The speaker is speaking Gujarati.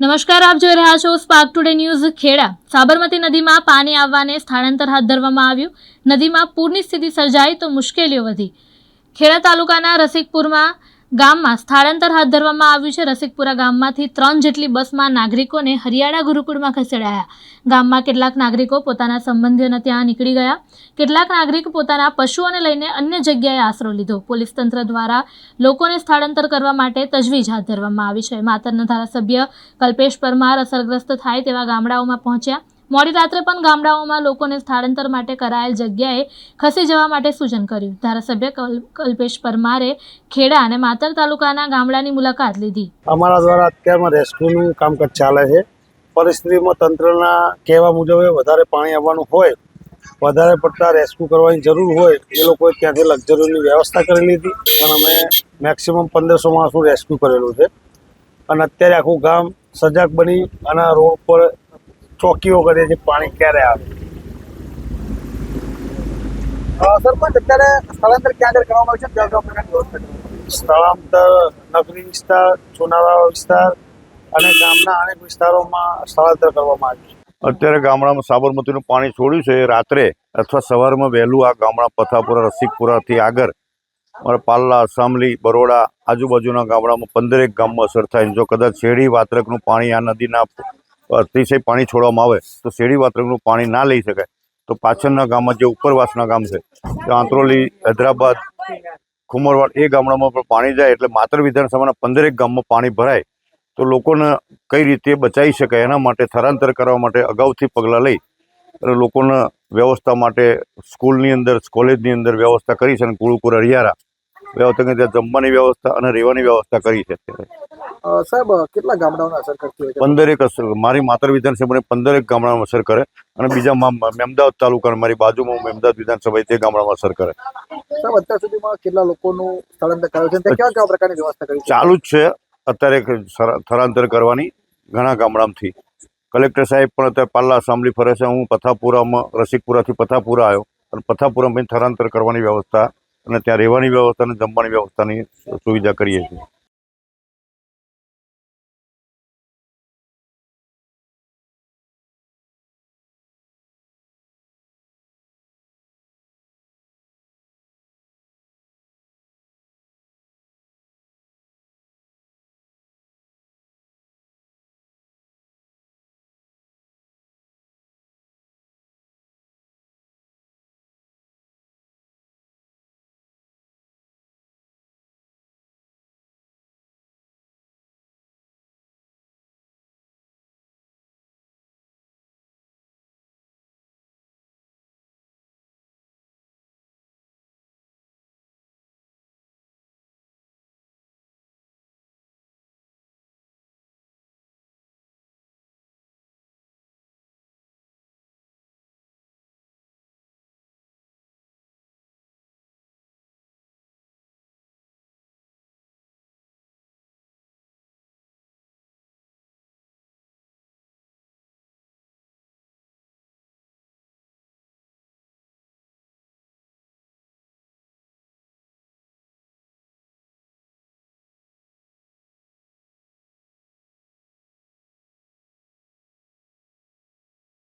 નમસ્કાર, આપ જોઈ રહ્યા છો spark today news Kheda. Sabarmati નદીમાં પાણી આવવાને સ્થળાંતર હાથ ધરવામાં આવ્યું. નદીમાં પૂરની સ્થિતિ સર્જાઈ તો મુશ્કેલીઓ વધી. ખેડા તાલુકાના રસિકપુરમાં ગામમાં સ્થળાંતર હાથ ધરવામાં આવ્યું છે. રસિકપુરા ગામમાંથી ત્રણ જેટલી બસમાં નાગરિકોને હરિયાણા ગુરુકુળમાં ખસેડાયા. ગામમાં કેટલાક નાગરિકો પોતાના સંબંધીઓના ત્યાં નીકળી ગયા. કેટલાક નાગરિક પોતાના પશુઓને લઈને અન્ય જગ્યાએ આશરો લીધો. પોલીસ તંત્ર દ્વારા લોકોને સ્થળાંતર કરવા માટે તજવીજ હાથ ધરવામાં આવી છે. માતરના ધારાસભ્ય કલ્પેશ પરમાર અસરગ્રસ્ત થાય તેવા ગામડાઓમાં પહોંચ્યા. મોડી રાત્રે પણ ગામડાઓમાં લોકોને સ્થળાંતર માટે કરાયેલ જગ્યાએ ખસી જવા માટે સૂચન કર્યું. ધારાસભ્ય કલ- કલ્પેશ પરમારે ખેડા અને માતર તાલુકાના ગામડાની મુલાકાત લીધી. અમારા દ્વારા અત્યારમાં રેસ્ક્યુનું કામકાજ ચાલે છે. પરિસ્થિતિમાં તંત્રના કહેવા મુજબ વધારે પાણી આવવાનું હોય, વધારે પડતા રેસ્ક્યુ કરવાની જરૂર હોય, એ લોકોએ ત્યાંથી લક્ઝરીની વ્યવસ્થા કરેલી હતી પણ અમે મેક્સિમમ પંદરસો માણસનું રેસ્ક્યુ કરેલું છે. અને અત્યારે આખું ગામ સજાગ બની અને રોડ પર ચોકીઓ કરીએ છે પાણી ક્યારે આવે? સરપંચ અત્યારે સ્થળાંતર ક્યાં આગળ કરવામાં આવ્યું છે? સ્થળાંતર નગરી વિસ્તાર ચોનાવાડા વિસ્તાર અને ગામના અનેક વિસ્તારોમાં સ્થળાંતર કરવામાં આવ્યું છે. અત્યારે ગામડામાં સાબરમતીનું પાણી છોડ્યું છે. રાત્રે અથવા સવારમાં વહેલું આ ગામડા પથાપુરા રસિકપુરાથી આગળ. અમારા પાલ્લા સામલી બરોડા આજુબાજુના ગામડામાં પંદરેક ગામમાં અસર થાય જો કદાચ શેરડી વાત્રકનું પાણી આ નદીના અતિશય પાણી છોડવામાં આવે તો શેરી વાતરંગનું પાણી ના લઈ શકાય. તો પાછળના ગામમાં જે ઉપરવાસના ગામ છે આંત્રોલી, હૈદરાબાદ, ખુમરવાડ એ ગામડામાં પણ પાણી જાય એટલે માત્ર વિધાનસભાના પંદરેક ગામમાં પાણી ભરાય. તો લોકોને કઈ રીતે બચાવી શકાય એના માટે સ્થળાંતર કરવા માટે અગાઉથી પગલાં લઈ અને લોકોને વ્યવસ્થા માટે સ્કૂલની અંદર, કોલેજની અંદર વ્યવસ્થા કરી છે અને ગુરુકુળ હરિયારા વ્યવસ્થા જમવાની વ્યવસ્થા અને રહેવાની વ્યવસ્થા કરી છે અત્યારે. સાહેબ કેટલા ગામડાઓને અસર કરતી હોય છે? પંદરેક અસર મારી માતર વિધાનસભાને પંદરેક ગામડામાં અસર કરે અને બીજા મેમદાવાદ તાલુકા મારી બાજુમાં મેમદાવાદ વિધાનસભા તે ગામડામાં અસર કરે. સાહેબ અત્યાર સુધીમાં કેટલા લોકોનું સ્થળાંતર કરાયું છે કેવા કેવા પ્રકારની વ્યવસ્થા કરી ચાલુ જ છે અત્યારે સ્થળાંતર કરવાની ઘણા ગામડામાંથી. કલેક્ટર સાહેબ પણ અત્યારે પાલ્લા સાંભળી ફરે છે હું પથાપુરામાં રસિકપુરાથી પથાપુરા આવ્યો. અને પથાપુરામાં સ્થળાંતર કરવાની વ્યવસ્થા અને ત્યાં રહેવાની વ્યવસ્થા અને જમવાની વ્યવસ્થાની સુવિધા કરીએ છીએ.